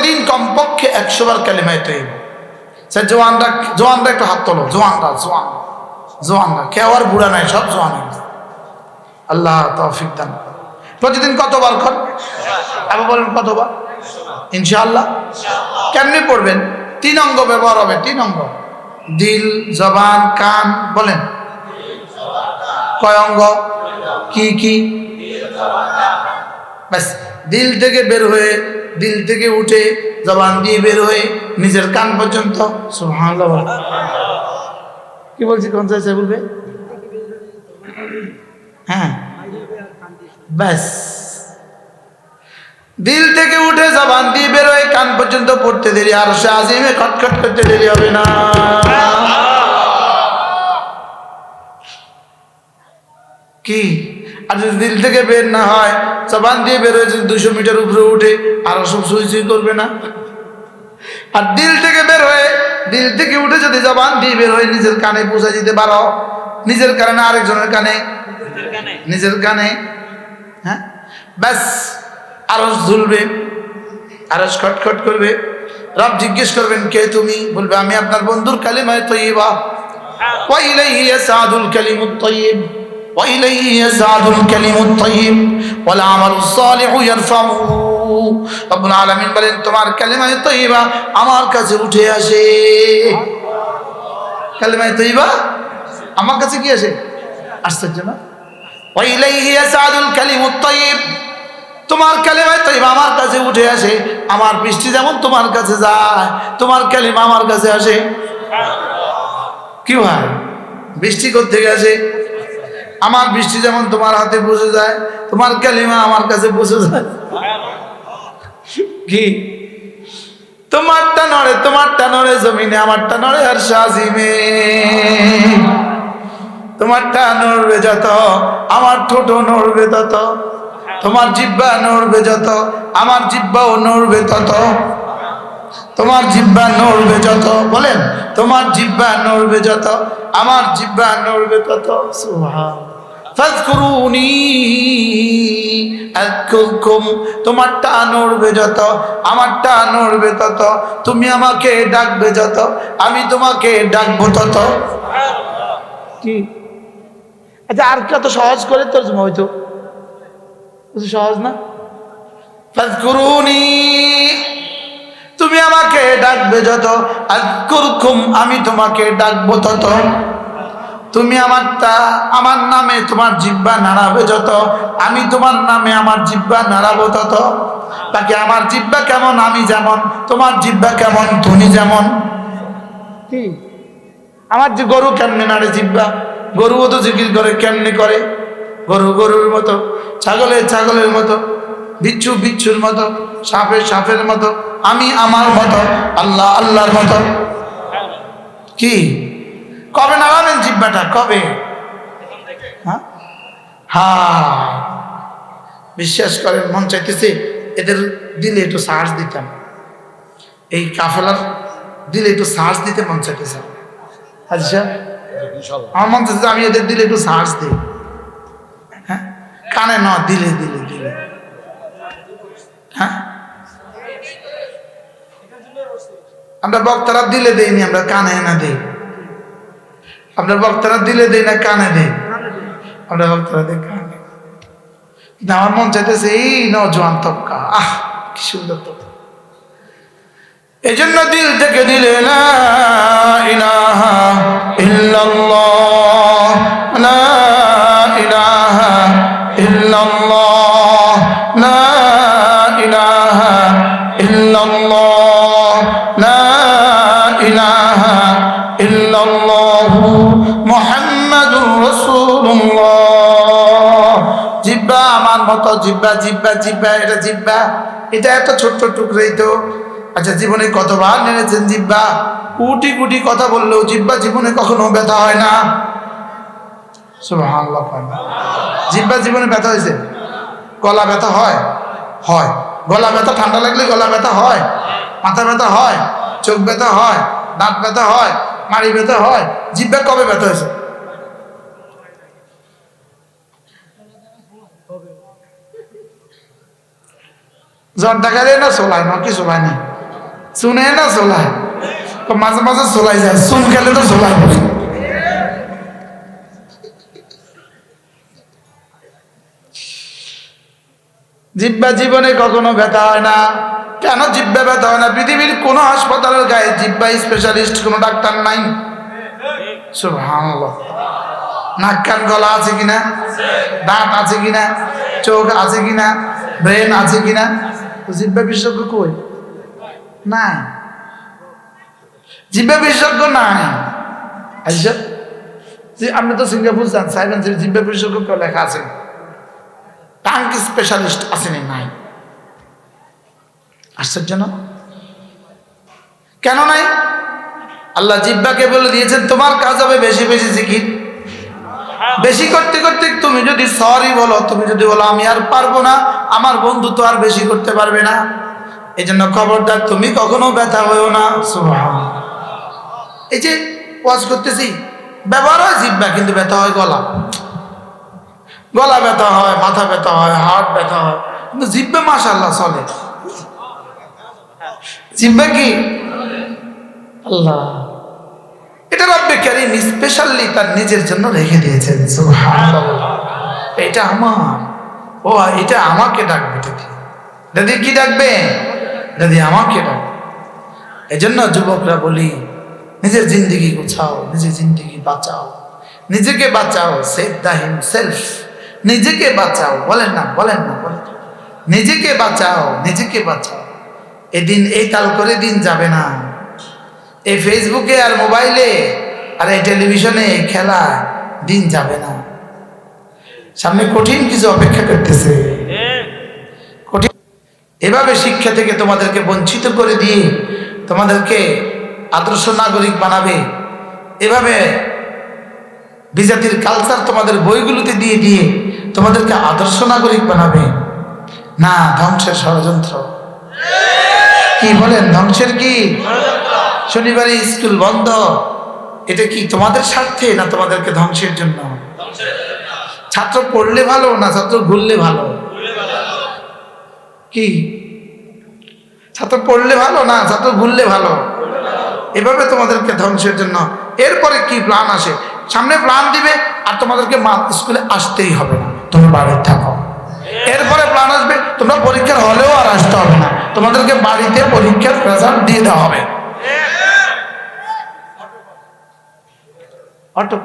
প্রতিদিন কমপক্ষে একশো বার কালিমায় তৈব সে জোয়ানরা জোয়ানরা একটু হাত তোলো। জোয়ানরা, জোয়ান, জোয়ানরা। কেউ আর বুড়া নাই, সব জোয়ান আল্লাহ তৌফিক দান প্রতিদিন কতবার কর? আবার বলেন কতবার? ইনশাআল্লাহ। কেমনি পড়বেন? তিন অঙ্গ ব্যবহার হবে, তিন অঙ্গ। দিল, জবান, কান, বলেন। কয় অঙ্গ? কি কি? ব্যাস দিল থেকে বের হয়ে, দিল থেকে উঠে জবান দিয়ে বের হয়ে নিজের কান পর্যন্ত কি বলছি কোন চাইছে বলবে? হ্যাঁ। ব্যাস দিল থেকে উঠে জবান দিয়ে বেরোয় কান পর্যন্ত পড়তে দেরি, আর সে আজিমে খটখট করতে দেরি হবে না। কি? আর যদি দিল থেকে বের না হয় জবান দিয়ে বেরোয় যদি দুশো মিটার উপরে উঠে আরও সব সুই সুই করবে না। আর দিল থেকে বের হয়ে দিল থেকে উঠে যদি জবান দিয়ে বের হয়ে নিজের কানে পৌঁছে দিতে পারো নিজের কানে না আরেকজনের কানে? নিজের কানে? হ্যাঁ? ব্যাস আরস ঝুলবে আরস খটখট করবে। রব জিজ্ঞেস করবেন কে তুমি? বলবে আমি আপনার বন্ধুর কালিমায় তৈবা ওয়াইলাইহি ইয়াসাদুল কালিমুত তাইয়্যিব ইয়াসাদুল কালিমুত তাইয়্যিব ওয়াল আমালুস সালিহু ইয়ারফাউহু রব্বুল আলামিন বলেন, তোমার কালিমায় তৈবা আমার কাছে উঠে আসে। কালিমায় তৈবা আমার কাছে কি আসে? আশ্চর্য না? ওয়াইলাইহি ইয়াসাদুল কালিমুত তাইয়্যিব তোমার কালিমায় তৈবা আমার কাছে উঠে আসে। আমার বৃষ্টি যেমন তোমার কাছে যায়, তোমার কালিমা আমার কাছে আসে। কি ভাই, বৃষ্টি থেকে আসে? আমার বৃষ্টি যেমন তোমার হাতে বসে যায়, তোমার কালিমা আমার কাছে বসে যায়। কি? তোমারটা নড়ে তোমারটা নড়ে জমিনে, আমারটা নড়ে আর সাজিমে। তোমারটা নড়বে যত, আমার ঠোঁট নড়বে তত, তোমার জিব্বা নড়বে যত, আমার জিব্বাও নড়বে তত, তোমার জিব্বা নড়বে যত, বলেন, তোমার জিব্বা নড়বে যত, আমার জিব্বা নড়বে তত সুবহান আযকুরকুম তোমারটা নড়বে যত আমারটা নড়বে তত তুমি আমাকে ডাকবে যত আমি তোমাকে ডাকবো তত। কি? আচ্ছা আর কত সহজ করে তোর হয়তো সহজ না? তুমি আমাকে ডাকবে যত আমি তোমাকে ডাকবো তত। তুমি আমার তা আমার নামে তোমার জিব্বা নাড়াবে যত আমি তোমার নামে আমার জিব্বা নাড়াবো তত। বাকি আমার জিব্বা কেমন আমি যেমন তোমার জিব্বা কেমন তুমি যেমন। কি? আমার যে গরু কেমনে নাড়ে জিব্বা? গরুও তো জিকির করে কেমনে করে? গরু গরুর মতো ছাগলের ছাগলের মতো বিচ্ছু বিচ্ছুর মতো সাপের সাপের মতো আমি আমার মতো আল্লাহ আল্লাহর মতো। কি? কবে নামাবেন জিব্বাটা? কবে? হ্যাঁ? হ্যাঁ। বিশ্বাস করেন মন চাইতেছে এদের দিলে একটু সাহস দিতাম। এই কাফেলার দিলে একটু সাহস দিতে মন চাইতেছে। আচ্ছা? আমার মন চাইছে আমি এদের দিলে একটু সাহস দিই। হ্যাঁ? কানে না দিলে দিলে দিলে। হ্যাঁ? আমরা বক্তারা দিলে দেইনি আমরা কানে না দেই। আমরা বক্তারা দিলে দেই না, কানে দেই আমরা বক্তারা দেই কানে কিন্তু আমার মন চাইতেছে, এই নজওয়ান তবকা আহ, কি সুন্দর তো এই জন্য দিল থেকে দিলে না ইলাহা ইল্লাল্লাহ, লা জিব্বা আমার মতো জিব্বা জিব্বা জিব্বা, এটা জিব্বা। এটা এত ছোট্ট টুকরাই তো। আচ্ছা জীবনে কতবার নেড়েছেন জিব্বা? কুটি কুটি কথা বললেও জিব্বা জীবনে কখনো ব্যথা হয় না। জিব্বা জীবনে ব্যথা হয়েছে? গলা ব্যথা হয়? হয়। গলা ব্যথা ঠান্ডা লাগলে গলা ব্যথা হয়। মাথা ব্যথা হয়? চোখ ব্যথা হয়? দাঁত ব্যথা হয়? মাড়ি ব্যথা হয়? জিব্বা কবে ব্যথা হয়েছে? জ্বর দেখা যায় না সোলায় না, কি কিছু হয়নি শুনে না চোলায় মাঝে মাঝে চলাই যায়, চুন খেলে তো চোলায় জিব্বা জীবনে কখনো ব্যথা হয় না। কেন জিব্বা ব্যথা হয় না? পৃথিবীর কোন হাসপাতালের গায়ে জিব্বা স্পেশালিস্ট কোনো ডাক্তার নাই। কান গলা আছে কিনা? দাঁত আছে কিনা? চোখ আছে কিনা? ব্রেন আছে কিনা? জিব্বা বিশেষজ্ঞ কই? নাই। জিব্বা বিশেষজ্ঞ নাই। আচ্ছা যে আপনি তো সিঙ্গাপুর যান, সাইবেন জিব্বা বিশেষজ্ঞ কেউ লেখা আছে? টাঙ্ক স্পেশালিস্ট আসেনি নাই। আশ্চর্য না? কেন নাই? আল্লাহ জিব্বাকে বলে দিয়েছেন, তোমার কাজ হবে বেশি বেশি জিকির। বেশি করতে করতে তুমি যদি সরি বলো, তুমি যদি বলো, আমি আর পারব না। আমার বন্ধু তো আর বেশি করতে পারবে না। এই জন্য খবরদার তুমি কখনো ব্যথা হয়েও না। এই যে ওয়াজ করতেছি, ব্যবহার হয় জিব্বা, কিন্তু ব্যথা হয় গলা। গলা ব্যথা হয়, মাথা ব্যথা হয় হাত ব্যথা হয়, কিন্তু জিব্বে মাশাল্লাহ চলে। জিব্বে কি? আল্লাহ। এটা রব্বে কারিম স্পেশালি তার নিজের জন্য রেখে দিয়েছেন। এটা আমার। ও এটা আমাকে ডাকবে দাদি দাদি, কি ডাকবে? দাদি, আমাকে ডাকবে। এজন্য যুবকরা বলি, নিজের জিন্দগি গুছাও, নিজের জিন্দগি বাঁচাও। নিজেকে বাঁচাও সেভ দ্য হিম সেলফ নিজেকে বাঁচাও, বলেন না বলেন না, বলেন নিজেকে বাঁচাও নিজেকে বাঁচাও। এদিন, এই তাল করে দিন যাবে না। এই ফেসবুকে আর মোবাইলে আর এই টেলিভিশনে খেলা দিন যাবে না। সামনে কঠিন কিছু অপেক্ষা করতেছে। কঠিন এভাবে শিক্ষা থেকে তোমাদেরকে বঞ্চিত করে দিয়ে তোমাদেরকে আদর্শ নাগরিক বানাবে। এভাবে বিজাতির কালচার তোমাদের বইগুলোতে দিয়ে দিয়ে তোমাদেরকে আদর্শ নাগরিক বানাবে। না ধ্বংসের ষড়যন্ত্র। কি বলেন ধ্বংসের কি? শনিবারে স্কুল বন্ধ। এটা কি তোমাদের স্বার্থে না তোমাদেরকে ধ্বংসের জন্য? ছাত্র পড়লে ভালো না ছাত্র ঘুরলে ভালো? কি? ছাত্র পড়লে ভালো না ছাত্র ঘুরলে ভালো? এভাবে তোমাদেরকে ধ্বংসের জন্য। এরপরে কি প্ল্যান আসে? সামনে প্ল্যান দিবে আর তোমাদেরকে স্কুলে আসতেই হবে না। তুমি বাড়িতে থাকো। এরপরে প্ল্যান আসবে তোমরা পরীক্ষার হলেও আর আসতে হবে না। তোমাদেরকে বাড়িতে পরীক্ষার রেজাল্ট দিয়ে দেওয়া হবে। অটো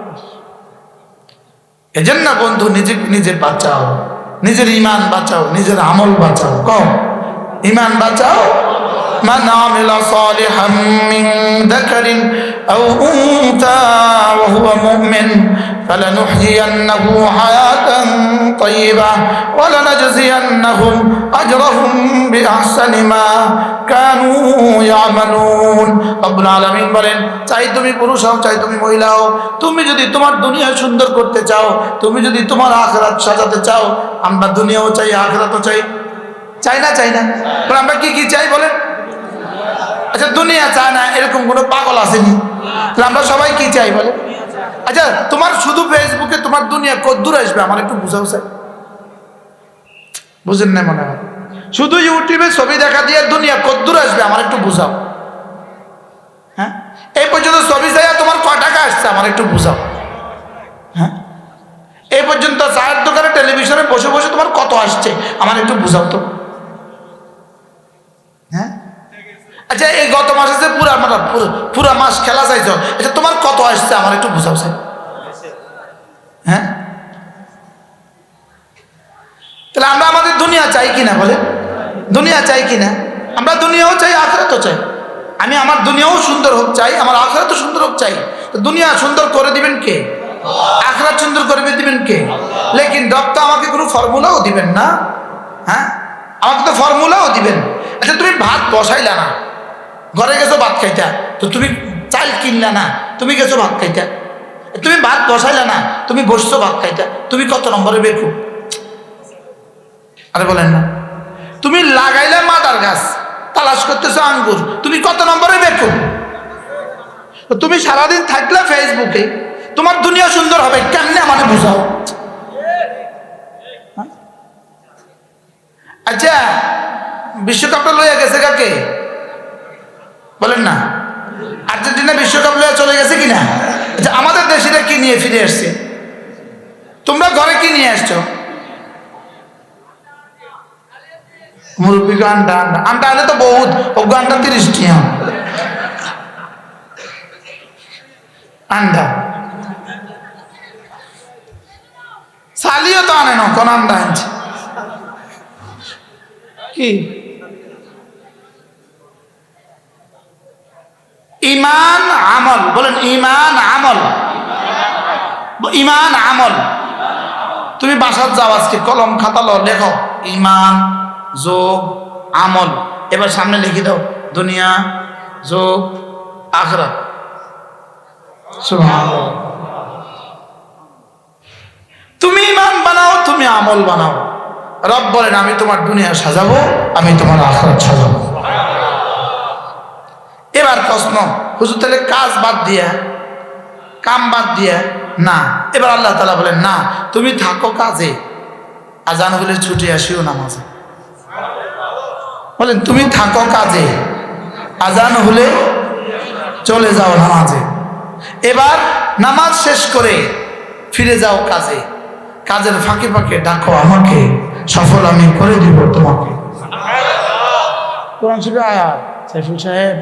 এজন্য বন্ধু নিজে নিজে বাঁচাও নিজের ইমান বাঁচাও নিজের আমল বাঁচাও কম ইমান বাঁচাও من عمل صالحا من ذكر أو أنثى وهو مؤمن فلنحيينه حياة طيبة ولنجزينهم أجرهم بأحسن ما كانوا يعملون رب العالمين বলেন চাই তুমি পুরুষ হও চাই তুমি মহিলা হও তুমি যদি তোমার দুনিয়া সুন্দর করতে চাও তুমি যদি তোমার আখরাত সাজাতে চাও আমরা দুনিয়াও চাই আখরাতও চাই চাই না চাই না তাহলে আমরা কি কি চাই বলেন আচ্ছা দুনিয়া চায় না এরকম কোনো পাগল আসেনি তাহলে আমরা সবাই কি চাই বলে আচ্ছা তোমার শুধু ফেসবুকে তোমার দুনিয়া কদ্দূর আসবে, আমার একটু বুঝাও স্যার। বুঝেন না মনে হয়। শুধু ইউটিউবে ছবি দেখা দিয়ে দুনিয়া কদ্দূর আসবে, আমার একটু বুঝাও। হ্যাঁ? এই পর্যন্ত ছবি চাইয়া তোমার কয় টাকা আসছে, আমার একটু বুঝাও। হ্যাঁ? এই পর্যন্ত চায়ের দোকানে টেলিভিশনে বসে বসে তোমার কত আসছে, আমার একটু বুঝাও তো। আচ্ছা এই গত মাসে যে পুরা মানে পুরো- মাস খেলা চাইছ আচ্ছা তোমার কত আসছে আমার একটু বুঝাও হ্যাঁ? তাহলে আমরা আমাদের দুনিয়া চাই কিনা বলে? দুনিয়া চাই কিনা? আমরা দুনিয়াও চাই, আখরাতও চাই। আমি আমার দুনিয়াও সুন্দর হোক চাই, আমার আখরাতও সুন্দর হোক চাই। তো দুনিয়া সুন্দর করে দিবেন কে? আখরাত সুন্দর করে দিবেন কে? লেকিন রব আমাকে কোনো ফর্মুলাও দিবেন না। হ্যাঁ? আমাকে তো ফর্মুলাও দিবেন। আচ্ছা তুমি ভাত বসাইলা না। ঘরে গেছো ভাত খাইতা? তো তুমি চাল কিনলা না? তুমি গেছো ভাত খাইতা? তুমি ভাত বসাইলা না? তুমি বসছো ভাত খাইতা? তুমি কত নম্বরে বেকু? আরে বলেন না। তুমি লাগাইলে মাদার গাছ, তালাশ করতেছো আঙ্গুর, তুমি কত নম্বরে বেকু? তুমি সারাদিন থাকলে ফেসবুকে, তোমার দুনিয়া সুন্দর হবে, কেমনে আমাকে বুঝাও? হ্যাঁ? আচ্ছা বিশ্বকাপটা লইয়া গেছে কাকে? বলেন না। আর্জেন্টিনা বিশ্বকাপ লয়ে চলে গেছে কিনা? আচ্ছা আমাদের দেশিরা কি নিয়ে ফিরে আসছে? তোমরা ঘরে কি নিয়ে আসছো? মুরব্বীকে আন্ডা আন্ডা। আন্ডা আনলে তো বহুত। ওগো আন্ডা তিরিশ টিয়া আন্ডা। সালিও তো আনে না, কোন আন্ডা আনছে? কি? ইমান আমল, বলেন ইমান আমল। ইমান আমল। তুমি বাসার যাও আজকে, কলম খাতা লো, লেখো, ইমান যোগ আমল। এবার সামনে লিখে দাও, দুনিয়া যোগ আখরা তুমি ইমান বানাও, তুমি আমল বানাও। রব বলেন, আমি তোমার দুনিয়া সাজাবো, আমি তোমার আখরাত সাজাবো। এবার প্রশ্ন, হুজুর তাহলে কাজ বাদ দিয়া, কাম বাদ দিয়া, না। এবার আল্লাহ তালা বলেন, না, তুমি থাকো কাজে, আজান হলে ছুটে আসিও নামাজে। বলেন, তুমি থাকো কাজে, আজান হলে চলে যাও নামাজে। এবার নামাজ শেষ করে ফিরে যাও কাজে। কাজের ফাঁকে ফাঁকে ডাকো আমাকে, সফল আমি করে দিব তোমাকে। কোরআন শরীফের আয়াত, সাইফুল সাহেব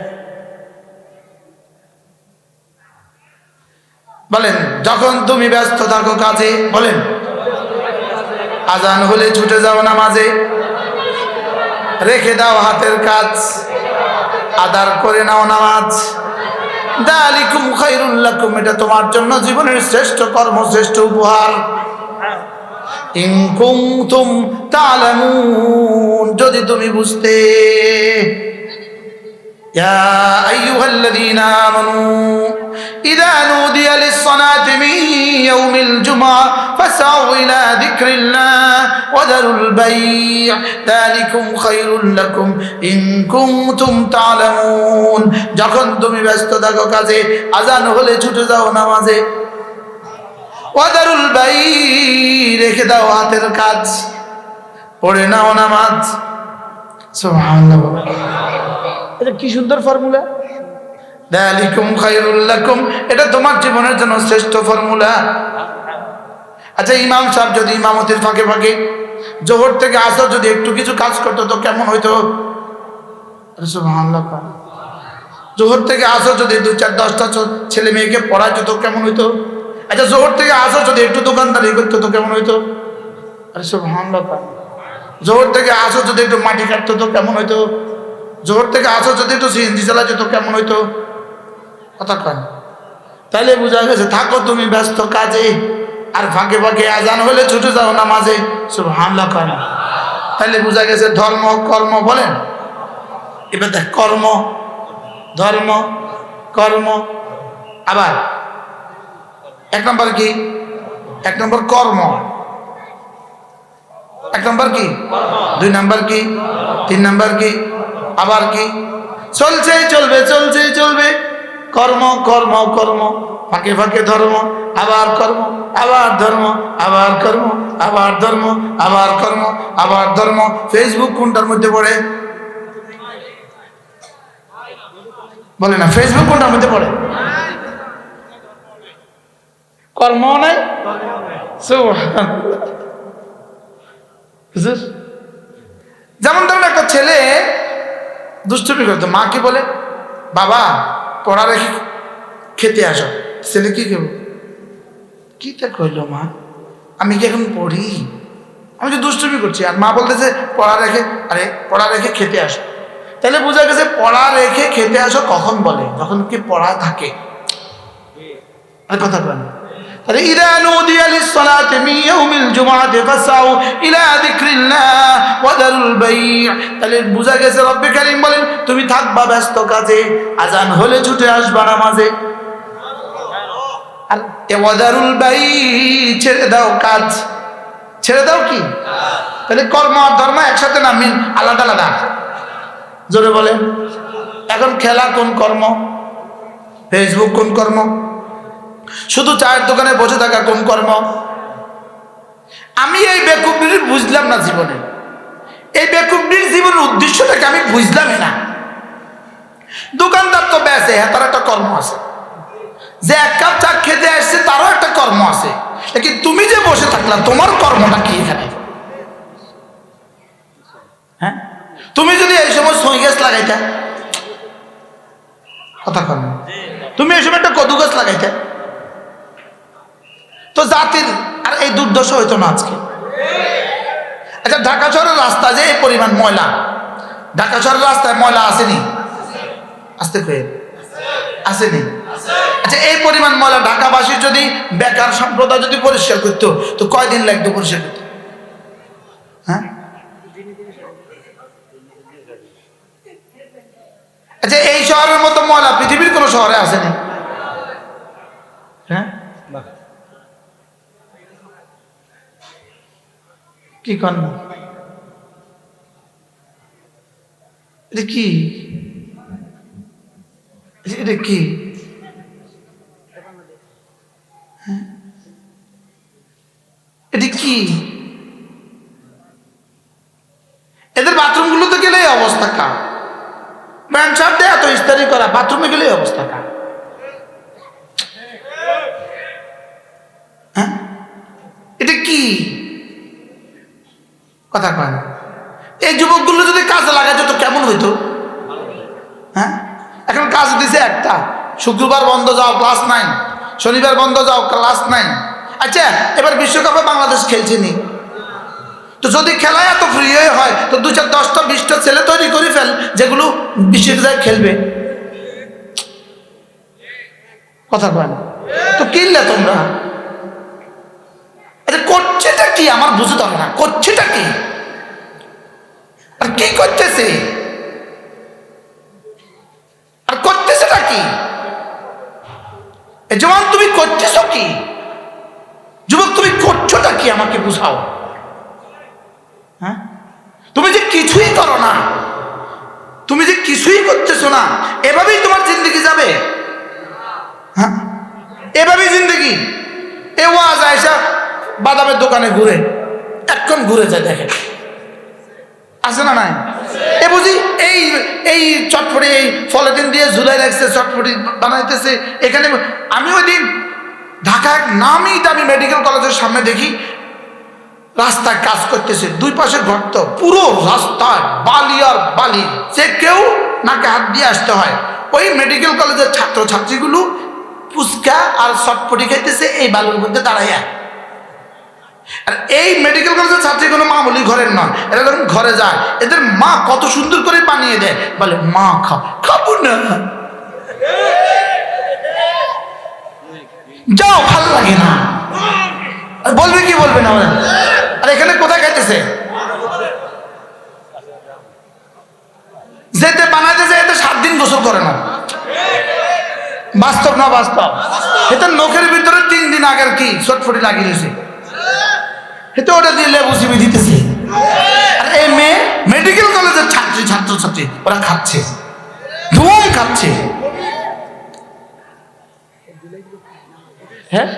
বলেন, যখন তুমি ব্যস্ত থাকো কাজে, বলেন। আজান হলে ছুটে যাও নামাজে। রেখে দাও হাতের কাজ। আদার করে নাও নামাজ। এটা তোমার জন্য জীবনের শ্রেষ্ঠ কর্ম, শ্রেষ্ঠ উপহার। যদি তুমি বুঝতে। ইয়া আইয়ুহাল্লাযীনা আমানু। إذا نودي للصلاة من يوم الجمعة فاسعوا إلى ذكر الله وذروا البيع ذلكم خير لكم إن كنتم تعلمون যখন তুমি ব্যস্ত থাকো কাজে আজান হলে ছুটে যাও নামাজে ওয়াদারুল বাই রেখে দাও হাতের কাজ পড়ে নাও নামাজ সুবহানাল্লাহ এটা কি সুন্দর ফর্মুলা দালিকুম খায়রুল লাকুম এটা তোমার জীবনের জন্য শ্রেষ্ঠ ফর্মুলা। আচ্ছা ইমাম সাহেব যদি ইমামতির ফাঁকে ফাঁকে জোহর থেকে আসর যদি একটু কিছু কাজ করতো, তো কেমন হইতো? জোহর থেকে আসর যদি দু চার দশটা ছেলে মেয়েকে পড়াইতো তো কেমন হইতো? আচ্ছা জোহর থেকে আসর যদি একটু দোকানদারি করতো, তো কেমন হইতো? আরে সব কর। জোহর থেকে আসো যদি একটু মাটি কাটতো, তো কেমন হইতো? জোহর থেকে আসো যদি একটু সিএনজি চালা যেত কেমন হইতো? কথা কয় না। তাহলে বোঝা গেছে, থাকো তুমি ব্যস্ত কাজে, আর ফাঁকে ফাঁকে আজান হলে ছুটে যাও না মাঝে সব হামলা কয় না। তাহলে বোঝা গেছে, ধর্ম, কর্ম বলেন। এবার দেখ, কর্ম, ধর্ম, কর্ম। আবার, এক নম্বর কি? এক নম্বর কর্ম। এক নম্বর কি? দুই নম্বর কি? তিন নম্বর কি? আবার কি? চলছে চলবে চলছে চলবে। কর্ম কর্ম কর্ম। ফাঁকে ফাঁকে ধর্ম, আবার কর্ম, আবার ধর্ম, আবার কর্ম, আবার ধর্ম, আবার কর্ম, আবার ধর্ম। ফেসবুক কোনটার মধ্যে পড়ে? বলে না ফেসবুক কোনটার মধ্যে পড়ে? কর্ম নাই। যেমন ধরুন একটা ছেলে দুষ্টুমি করতো মা কি বলে, বাবা পড়া রেখে খেতে আসো ছেলে কি কেউ কি তা কইল মা? আমি কি এখন পড়ি আমি তো দুষ্টুমি করছি। আর মা বলতেছে, পড়া রেখে, আরে, পড়া রেখে খেতে আসো। তাহলে বোঝা গেছে, পড়া রেখে খেতে আসো কখন বলে? যখন কি পড়া থাকে। কথা বলেন। তাহলে বুঝা গেছে বলেন, তুমি থাকবা ব্যস্ত কাজে, আজান হলে ছুটে আসবা নামাজে। আর এ ওয়া বাই' ছেড়ে দাও কাজ। ছেড়ে দাও কি? তাহলে কর্ম আর ধর্ম একসাথে না, মিল আলাদা আলাদা। জোরে বলে এখন খেলা কোন কর্ম? ফেসবুক কোন কর্ম? শুধু চায়ের দোকানে বসে থাকা কোন কর্ম আমি এই বেকুবনির বুঝলাম না জীবনে। এই বেকুবনির জীবনের উদ্দেশ্যটাকে আমি বুঝলামই না। দোকানদার তো বেঁচে হ্যাঁ তার একটা কর্ম আছে। যে এক কাপ চা খেতে আসছে, তারও একটা কর্ম আছে। কিন্তু তুমি যে বসে থাকলা, তোমার কর্মটা কি এখানে? হ্যাঁ? তুমি যদি এই সময় সই গাছ লাগাইতা কথা। কর্ম তুমি এই সময় একটা কদু গাছ লাগাইতে তো জাতির আর এই দুর্দশা হইতো না আজকে। আচ্ছা ঢাকা শহরের রাস্তা যে এই পরিমাণ ময়লা, ঢাকা শহরের রাস্তায় ময়লা আসেনি? আসতে কয়ে আসেনি। আচ্ছা এই পরিমাণ ময়লা ঢাকাবাসী যদি বেকার সম্প্রদায় যদি পরিষ্কার করতো, তো কয়দিন লাগতো পরিষ্কার করতে? হ্যাঁ? আচ্ছা এই শহরের মতো ময়লা পৃথিবীর কোনো শহরে আসেনি। হ্যাঁ? কি কন এটা কি? এটা কি? হ্যাঁ? এটা কি? এদের বাথরুমগুলোতে গেলে এই অবস্থা কা প্যান্ট শার্ট দিয়ে এত ইস্তারি করা, বাথরুমে গেলে অবস্থা কা হ্যাঁ এটা কি কথা কয় না। এই যুবকগুলো যদি কাজে লাগাইতো, তো কেমন হইতো? হ্যাঁ? এখন কাজ দিছে একটা। শুক্রবার বন্ধ যাও ক্লাস নাইন শনিবার বন্ধ যাও ক্লাস নাইন আচ্ছা এবার বিশ্বকাপে বাংলাদেশ খেলছে নি। তো যদি খেলা এত ফ্রি হয় তো দু চার দশটা, বিশটা ছেলে তৈরি করে ফেল, যেগুলো বিশ্বের যায় খেলবে। কথা কয় না। তো কিনলে তোমরা? করছেটা কি? আমার বুঝতে হবে না। করছেটা কি? আর কি করতেছে? আর করতেছেটা কি? এ তুমি করতেছ কি? যুবক, তুমি করছোটা কি? আমাকে বুঝাও। হ্যাঁ? তুমি যে কিছুই করো না, তুমি যে কিছুই করতেছো না, এভাবেই তোমার জিন্দগি যাবে? হ্যাঁ? এভাবেই জিন্দগি। এ ওয়াজ আয়সা বাদামের দোকানে ঘুরে এখন ঘুরে যায় দেখে আছে না নাই? এ বুঝি এই এই চটপটি, এই ফলেটিন দিয়ে ঝুলাই রাখছে, চটপটি বানাইতেছে। এখানে আমি ওই দিন ঢাকায় নামি দামি মেডিকেল কলেজের সামনে দেখি, রাস্তায় কাজ করতেছে, দুই পাশে গর্ত, পুরো রাস্তায় বালি আর বালি। যে কেউ নাকে হাত দিয়ে আসতে হয়। ওই মেডিকেল কলেজের ছাত্র ছাত্রীগুলো ফুচকা আর চটপটি খাইতেছে, এই বালুর মধ্যে দাঁড়াইয়া। আর এই মেডিকেল কলেজের ছাত্রী কোনো মা বলি ঘরের নয়। এরা যখন ঘরে যায়। এদের মা কত সুন্দর করে বানিয়ে দেয়। বলে, মা খা খাব না। যাও, ভালো লাগে না। বলবে কি বলবে না আর এখানে কোথায় খাইতেছে? যেতে বানাইতেছে এতে সাত দিন গোসল করে না। বাস্তব না বাস্তব? এটা নখের ভিতরে তিন দিন আগের কি? চটফটি লাগিয়ে এটা ওটা দিয়ে লেবু চিবি দিতেছে। আর এই মেয়ে মেডিকেল কলেজের ছাত্রী, ছাত্রছাত্রী, ওরা খাচ্ছে। ধুম খাচ্ছে। হ্যাঁ?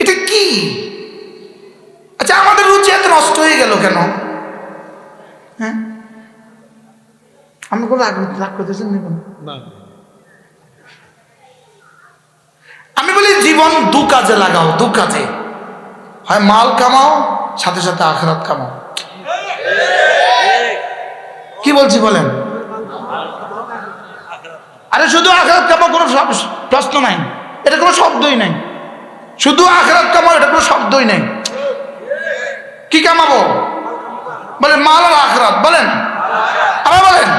এটা কি? আচ্ছা আমাদের রুচি এত নষ্ট হয়ে গেল কেন? হ্যাঁ? আমি কোনো রাগ রাগ করতেছেন না কেন আমি বলি জীবন দু কাজে লাগাও, দু কাজে। হয় মাল কামাও, সাথে সাথে আখরাত কামাও। কি বলছি বলেন? আরে শুধু আখরাত কামাও কোনো প্রশ্ন নাই। এটা কোনো শব্দই নাই। শুধু আখরাত কামাও, এটা কোনো শব্দই নাই। কি কামাবো? বলে মাল আর আখরাত, বলেন? আবার বলেন?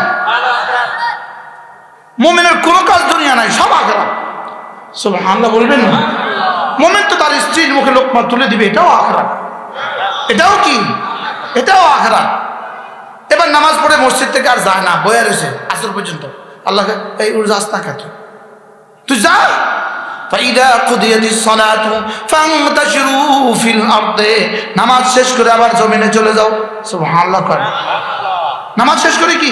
মোমেনের কোনো কাজ দুনিয়া নাই, সব আখরাত। সুবহানাল্লাহ বলবেন না? মোমেন তো তার স্ত্রীর মুখে লোকমা তুলে দিবে, এটাও আখরা এটাও কি? এটাও আখরা এবার নামাজ পড়ে মসজিদ থেকে আর যায় না, বয়ে রয়েছে আসর পর্যন্ত। আল্লাহ এই উর যাস না কেন তুই যা। নামাজ শেষ করে আবার জমিনে চলে যাও। সব হাল্লা করে নামাজ শেষ করে কি?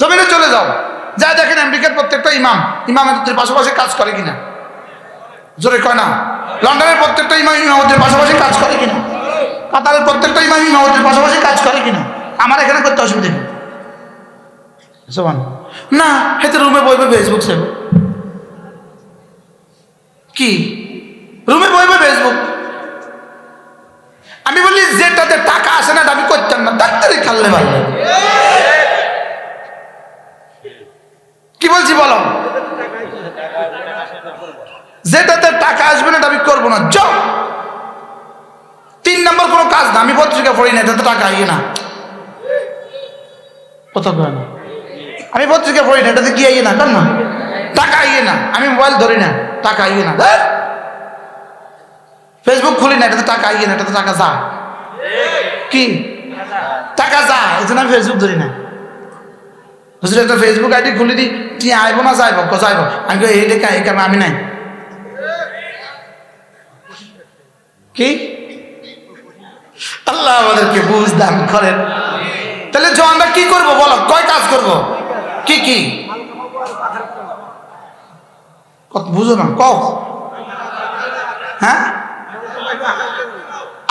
জমিনে চলে যাও। যা দেখেন আমেরিকার প্রত্যেকটা ইমাম ইমামের পাশাপাশি কাজ করে কিনা? জোরে কয় না? লন্ডনের প্রত্যেকটা ইমাম ইমামদের পাশাপাশি কাজ করে কিনা? কাতারের প্রত্যেকটা ইমাম ইমামদের পাশাপাশি কাজ করে কিনা? আমার এখানে করতে অসুবিধা নেই। না, হেতে রুমে বইবে ফেসবুক সেবে কি? রুমে বইবে ফেসবুক আমি বলি, যেটাতে টাকা আসে না আমি করতাম না। ডাক্তারি খাললে ভালো কি বলছি বলো? যেটাতে টাকা আসবে না আমি করব না। চ তিন নম্বর কোনো কাজ না, আমি পত্রিকা পড়ি না, এটাতে টাকা আইয়ে না। না। আমি পত্রিকা পড়ি না, এটাতে কি আইয়ে না? না টাকা আইয়ে না, আমি মোবাইল ধরি না, টাকা আইয়ে না। ফেসবুক খুলি না, এটাতে টাকা আইয়ে না, এটাতে টাকা যা। কি? টাকা যা, এই জন্য আমি ফেসবুক ধরি না। বুঝলি একটা ফেসবুক আইডি খুলি দি। তুই আইব না যাইব? ক যাইব? আমি এই দেখা, এই কারণে আমি নাই। কি? আল্লাহ আমাদেরকে বুঝ দান করেন। তাহলে আমরা কি করব বলো? কয় কাজ করব? কি কি? কত বুঝো না, কও। হ্যাঁ?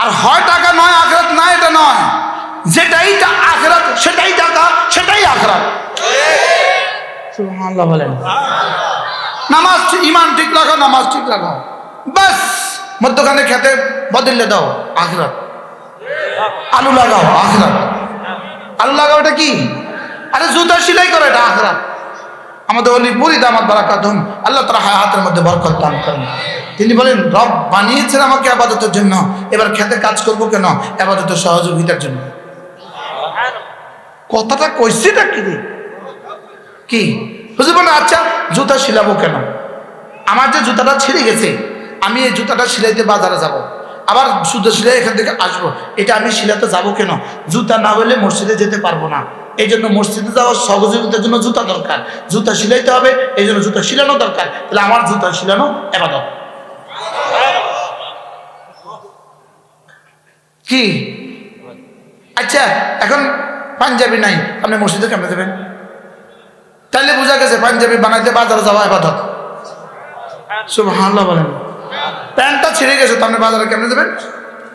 আর হয় টাকা নয়, আখরাত না এটা নয়। যেটাই আখরাত, সেটাই টাকা, সেটাই আখরাত। নামাজ ইমান ঠিক রাখো, নামাজ ঠিক রাখো। বাস মধ্যখানে খেতে বদলে দাও, আখরাত। আলু লাগাও, আখরাত। আলু লাগাও এটা কি? আরে জুতা সেলাই করো, এটা আখরাত। আমাদের অলি পুরি দামাত বারাকাতুম আল্লাহ তারা হায়াতের মধ্যে বরকত দান করেন। তিনি বলেন, রব বানিয়েছেন আমাকে আবাদতের জন্য। এবার খেতে কাজ করব কেন? আবাদতের সহযোগিতার জন্য। কথাটা কইছিটা কি? কি? বুঝতে পারলেন? আচ্ছা জুতা শিলাবো কেন? আমার যে জুতাটা ছিঁড়ে গেছে, আমি এই জুতাটা সিলাইতে বাজারে যাব। আবার শুদ্ধ সিলাই এখান থেকে আসব। এটা আমি সিলাতে যাব কেন? জুতা না হলে মসজিদে যেতে পারব না। এই জন্য মসজিদে যাওয়ার সহযোগিতার জন্য জুতা দরকার। জুতা সিলাইতে হবে, এই জন্য জুতা সিলানো দরকার। তাহলে আমার জুতা সিলানো এবাদত। কি? আচ্ছা এখন পাঞ্জাবি নাই। আপনি মসজিদে কেমনে দেবেন তাহলে বোঝা গেছে পাঞ্জাবি বানাইতে বাজারে যাওয়া এবাদত সুবহানাল্লাহ বলেন। প্যান্টটা ছিঁড়ে গেছে, তো আপনি বাজারে কেমনে দেবেন?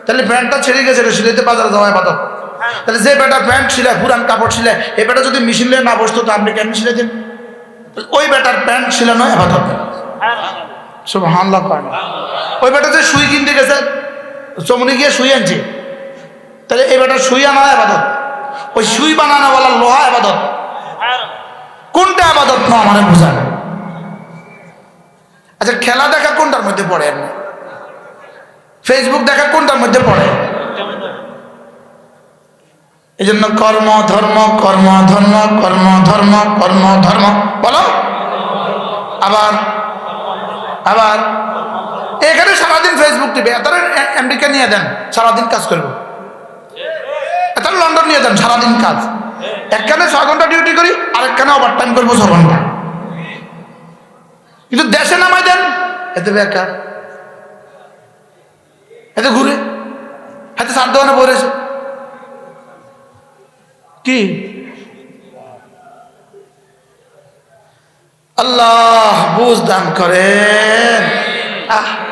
তাহলে প্যান্টটা ছিঁড়ে গেছে, এটা সিলাইতে বাজারে যাওয়া এবাদত তাহলে যে বেটা প্যান্ট ছিলায় পুরান কাপড় ছিলায় এই বেটা যদি মেশিন না বসতো, তো আপনি কেমন সিলাই দেন ওই বেটার প্যান্ট ছিলানো এবাদত সুবহানাল্লাহ না। ওই বেটা যে সুই কিনতে গেছে, চমনি গিয়ে সুই আনছে তাহলে এই বেটা সুই আনা এবাদত ওই সুই বানানো বলা লোহা এবাদত কোনটা আবাদত না আমার বোঝা আচ্ছা খেলা দেখা কোনটার মধ্যে পড়ে এমনি? ফেসবুক দেখা কোনটার মধ্যে পড়ে? এই জন্য কর্ম, ধর্ম কর্ম ধর্ম কর্ম ধর্ম কর্ম, ধর্ম। বলো? আবার? আবার? এখানে সারাদিন ফেসবুক টিপে। এত আমেরিকা নিয়ে দেন সারাদিন কাজ করব। এত লন্ডন নিয়ে দেন সারাদিন কাজ। একখানে ছয় ঘণ্টা ডিউটি করি, আরেকখানে ওভার টাইম করব ছ ঘণ্টা। কিন্তু দেশে নামাই দেন, এতে বেকার। এতে ঘুরে হাতে সার দোকানে পড়েছে কি? আল্লাহ বুঝ দান করেন। আহ।